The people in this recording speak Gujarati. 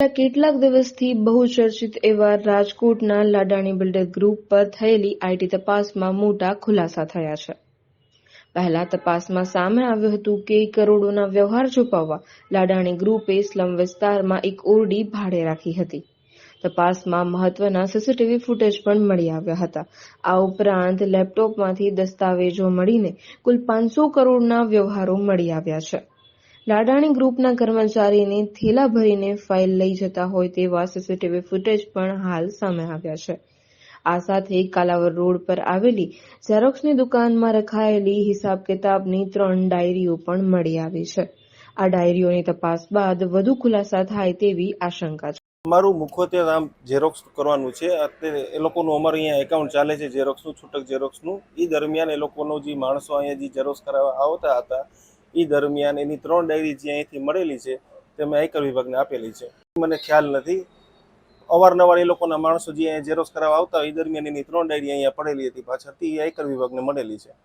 છેલ્લા કેટલાક દિવસથી બહુ ચર્ચિત એવા રાજકોટના લાડાણી બિલ્ડર ગ્રુપ પર થયેલી આઈટી તપાસમાં મોટા ખુલાસા થયા છે. પહેલા તપાસમાં સામે આવ્યું હતું કે કરોડોના વ્યવહાર છુપાવવા લાડાણી ગ્રુપે સ્લમ વિસ્તારમાં એક ઓરડી ભાડે રાખી હતી. તપાસમાં મહત્વના સીસીટીવી ફૂટેજ પણ મળી આવ્યા હતા. આ ઉપરાંત લેપટોપમાંથી દસ્તાવેજો મળીને કુલ પાંચસો કરોડના વ્યવહારો મળી આવ્યા છે. લાડાણી ગ્રુપના કર્મચારીને થેલા ભરીને ફાઇલ લઈ જતા હોય તેવા સીસીટીવી ફૂટેજ પણ હાલ સામે આવ્યા છે. આ સાથે કાલાવર રોડ પર આવેલી ઝેરોક્સની દુકાનમાં રખાયેલી હિસાબ કિતાબની ત્રણ ડાયરીઓ પણ મળી આવી છે. આ ડાયરીઓની તપાસ બાદ વધુ ખુલાસા થાય તેવી આશંકા છે. અમારું મુખ્યત્વે આમ ઝેરોક્સ કરવાનું છે. અત્યારે એ લોકોનું અમારું અહીંયા એકાઉન્ટ ચાલે છે ઝેરોક્સનું છૂટક ઝેરોક્સનું એ દરમિયાન એ લોકોનો જે માણસો અહીંયા જે ઝેરોક્સ કરાવવા આવતા હતા એ દરમિયાન એની ત્રણ ડાયરી જે અહીંથી મળેલી છે તે મેં આયકર વિભાગને આપેલી છે. મને ખ્યાલ નથી. અવારનવાર એ લોકોના માણસો જે અહીંયા ઝેરોક્સ કરાવવા આવતા એ દરમિયાન એની ત્રણ ડાયરી અહીંયા પડેલી હતી. પાછળથી એ આયકર વિભાગને મળેલી છે.